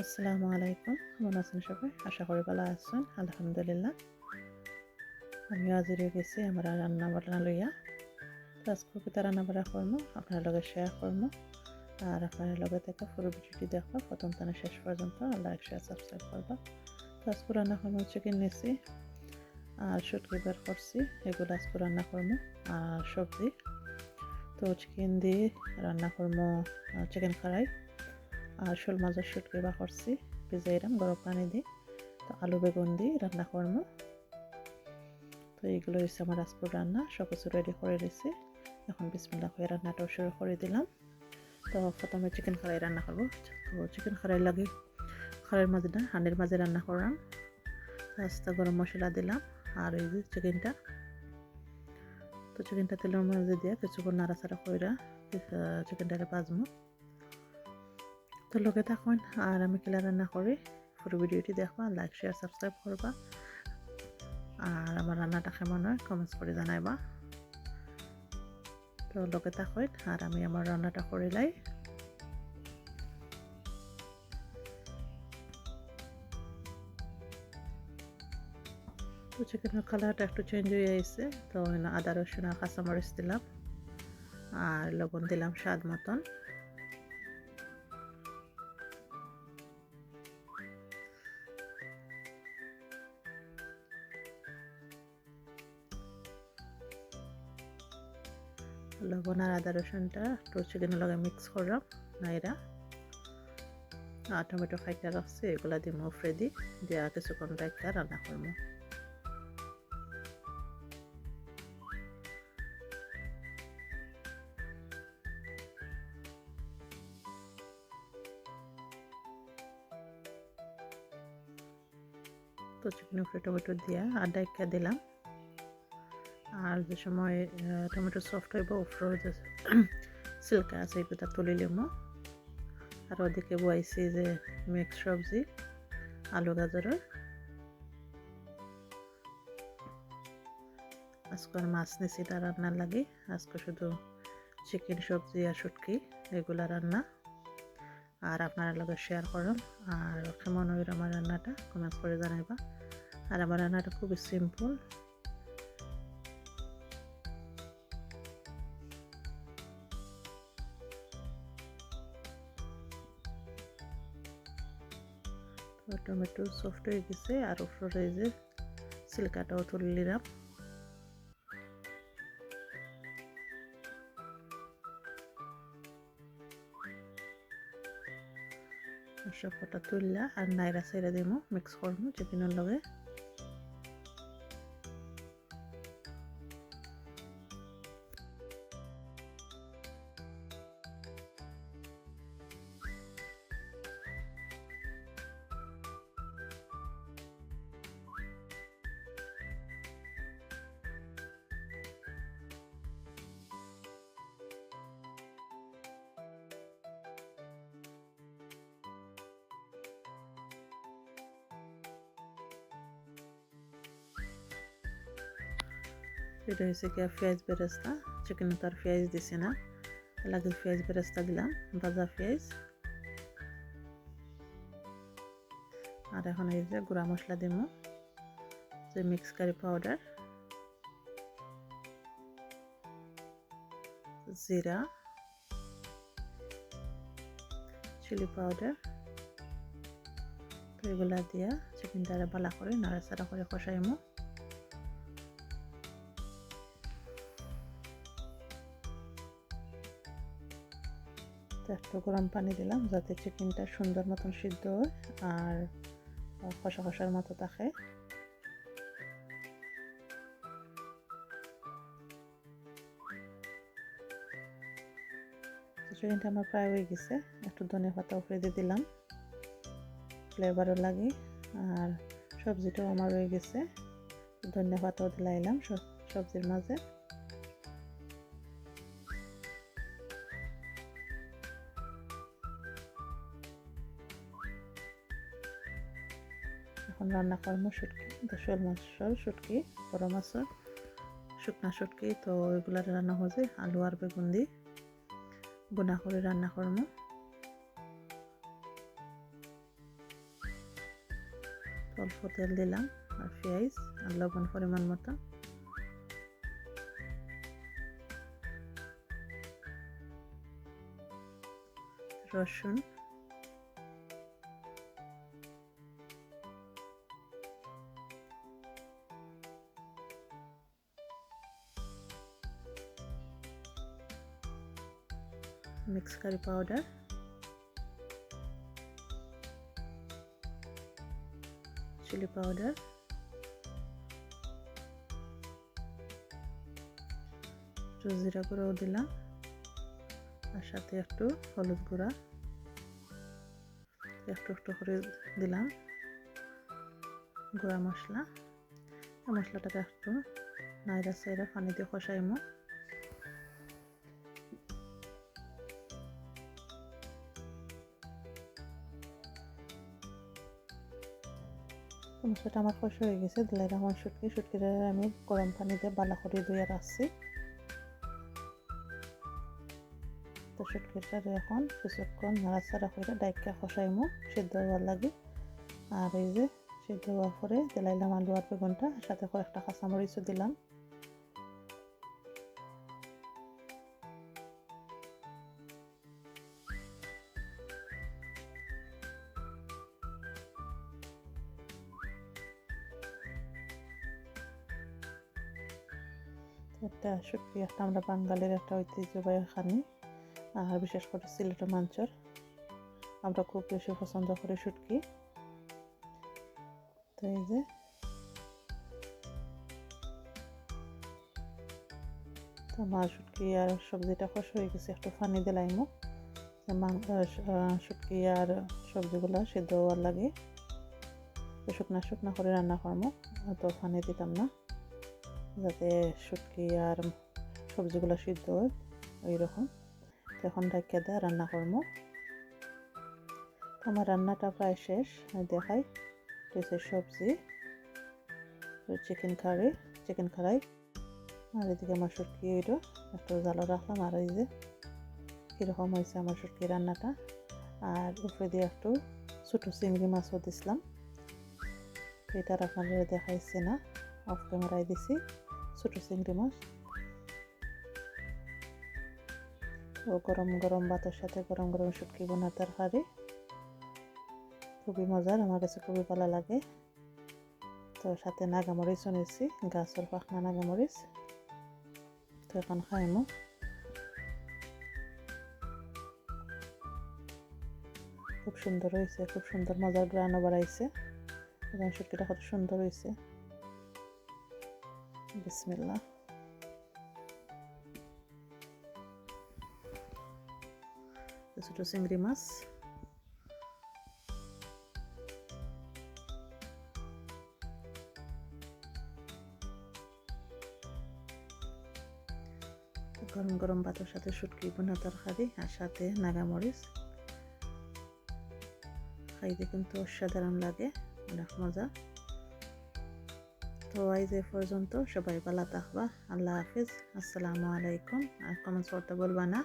আসসালামু আলাইকুম। কেমন আছেন সবাই? আশা করি ভালো আছেন। আলহামদুলিল্লাহ। আমি হাজির গেছি আমার রান্না বান্না লইয়া। তো আজকে কিতা রান্না বান্না করব, আপনার লগে শেয়ার করব। আর আপনার লগে থেকে পুরো ভিডিওটি দেখব প্রথম তানে শেষ পর্যন্ত লাইক শেয়ার সাবস্ক্রাইব করব। তো আজকে রান্না করব চিকেন নিয়েছি আর শুটকি বের করছি, এগুলো আজকে রান্না করব। আর সবজি। তো চিকেন দিয়ে রান্না করব চিকেন ফ্রাই আর শোল মাছের শুটকি বা করছি ভিজাইলাম গরম পানি দিয়ে। তো আলু, বেগুন দিয়ে রান্না করব। তো এইগুলো হচ্ছে আমার আজপুর রান্না সব কিছু রেডি করে দিয়েছি এখন বিসমিল্লা হয়ে রান্নাটাও শুরু করে দিলাম। তো প্রথমে চিকেন খারাই রান্না করব। তো চিকেন খারাই লাগে খারের মাঝে না হাঁড়ির মাঝে রান্না করলাম। রাস্তা গরম মশলা দিলাম আর এই যে চিকেনটা তো চিকেনটা তেলের মাঝে দিয়ে কিছুক্ষণ নাড়াচাড়া করে চিকেনটাকে বাজবো তো লোকে থাকুন, আর আমি কিলা রান্না করি। পুরো ভিডিওটি দেখবা লাইক শেয়ার সাবস্ক্রাইব করবা। আর আমার রান্নাটা কেমন হয় কমেন্টস করে জানাইবা। তো লোকে থাকুন, আর আমি আমার রান্নাটা করিলাই তো চিকেনের কালারটা একটু চেঞ্জ হয়ে আসছে তো আদা, রসুন আর কাঁচামরিচ দিলাম। আর লবণ দিলাম স্বাদ মতন। লবণ আর আদা রসুনটা একটু চিকেনের লগে মিক্স করলাম, নাইরা। আর টমেটো খাইটা রাখছি এগুলা দিয়ে মুফরে দিই দিয়া কিছুক্ষণ রাখতে রান্না করব। তো চিকেন উপরে টমেটো দিয়া আর ডাইকা দিলাম। আর যে সময় টমেটো সফট হইব উপরে যে সিল্কা আছে, এগুলো তুলি লিম আর ওদিকে বয়াইছি যে মিক্স সবজি, আলু গাজরের। আজকে আর মাছ নিছি তা রান্নার লাগে। আজকে শুধু চিকেন সবজি আর শুটকি, এগুলা রান্না। আর আপনারা লগে শেয়ার করলাম আর কেমন হইল আমার রান্নাটা কমেন্টস করে জানাইবা। আর আমার রান্নাটা খুবই সিম্পল টমেটো সফট হয়ে গেছে আর উপরে যে সিলকাটাও তুলে নিলাম। সবটা তুললা আর নাইরা সাইরা দিমু মিক্স করব চিকেনের লগে। এটা হয়েছে কি পেঁয়াজ বেরেস্তা চিকেনে তো আর পেঁয়াজ দিছি না লাগে পেঁয়াজ বেরেস্তা দিলাম ভাজা পেঁয়াজ আর এখন এই যে গুঁড়া মশলা দিব যে মিক্স কারি পাউডার জিরা চিলি পাউডার তো এগুলা দিয়া চিকেনটা বালা করে নাড়াচাড়া করে কষাইমো একটু গরম পানি দিলাম যাতে চিকেনটা সুন্দর মতন সিদ্ধ হয় আর খসা খসার মতো থাকে। চিকেনটা আমার প্রায় হয়ে গেছে। একটু ধনে পাতা উপরে দিয়ে দিলাম। ফ্লেভারও লাগে আর সবজিটাও আমার হয়ে গেছে। ধনে পাতাও দিলাইলাম সবজির মাঝে। এখন রান্না করব শুটকি তো শোল মাছের শুটকি, বড় মাছের, শুকনা শুটকি। তো এগুলা রান্না হয়েছে আলু আর বেগুন দিয়ে বোনা করে রান্না করব। অল্প তেল দিলাম আর পেঁয়াজ আর লবণ পরিমাণ মতো। রসুন mix curry powder chilli powder একটু জিরা গুঁড়াও দিলাম। আর সাথে একটু হলুদ গুঁড়া। একটু একটু করে দিলাম। গুঁড়া মশলা। মশলাটাকে একটু নাইরা সাইরা পানি দিয়ে কষাইমো। মশলাটা আমার কষ হয়ে গেছে দিলাই আমার শুটকি শুটকিটা আমি গরম পানি দিয়ে বালা করে ধুয়ে রাখছি। তো শুটকিটা এখন কিছুক্ষণ নাড়াচাড়া করে ডাইকা খসাইমো, সিদ্ধ হওয়ার লাগে। আর এই যে সিদ্ধ হওয়ার পরে দিলাইলাম আলু আর বেগুনটা, সাথে কয়েকটা কাঁচামরিচও দিলাম। একটা শুটকি একটা আমরা বাঙালির একটা ঐতিহ্যবাহী খানি। আর বিশেষ করে সিলেটের মাঞ্চর। আমরা খুব বেশি পছন্দ করি শুটকি। তো এই যে। তো মাছ শুটকি আর সবজিটা খস হয়ে গেছে, একটু পানি দিলাইমো শুটকি আর সবজিগুলো সিদ্ধ হওয়ার লাগে। শুকনা শুকনা করে রান্না করব তো ফানি দিতাম না। যাতে শুটকি আর সবজিগুলো সিদ্ধ হয় ওই রকম এখন ডাকিয়ে দেয় রান্না করব। আমার রান্নাটা প্রায় শেষ। দেখাই হচ্ছে সবজি চিকেন কারি, চিকেন কারাই আর এদিকে আমার শুটকি এটা একটু জালো রাখলাম, আর এই যে কীরকম হয়েছে আমার শুটকি রান্নাটা। আর উপরে দিয়ে একটু ছোটো চিংড়ি মাছও দিছিলাম। এটা আপনারা দেখাইছে না অফ ক্যামেরায় দিছি। ছোটো চিংড়ি মাছ তো গরম গরম ভাতের সাথে গরম গরম শুটকি বোনা তরকারি খুবই মজার আমার কাছে খুবই ভালো লাগে তো সাথে নাগামরিচও নিয়েছি গাছের পাখনা নাগামরিচ তো এখন খাইমো খুব সুন্দর হয়েছে খুব সুন্দর মজার গ্রানও বাড়াইছে এবং শুটকিটা কত সুন্দর হয়েছে বিসমিল্লা ছোটো চিংড়ি মাছ গরম গরম ভাতের সাথে শুটকি বোনা তরকারি আর সাথে নাগামরিচ। খাইতে কিন্তু অসাধারণ লাগে, অনেক মজা। তো আজ এ পর্যন্ত সবাই ভালো থাকবা, আল্লাহ হাফিজ, আসসালামু আলাইকুম। আর কমেন্টস করতে বলবা না।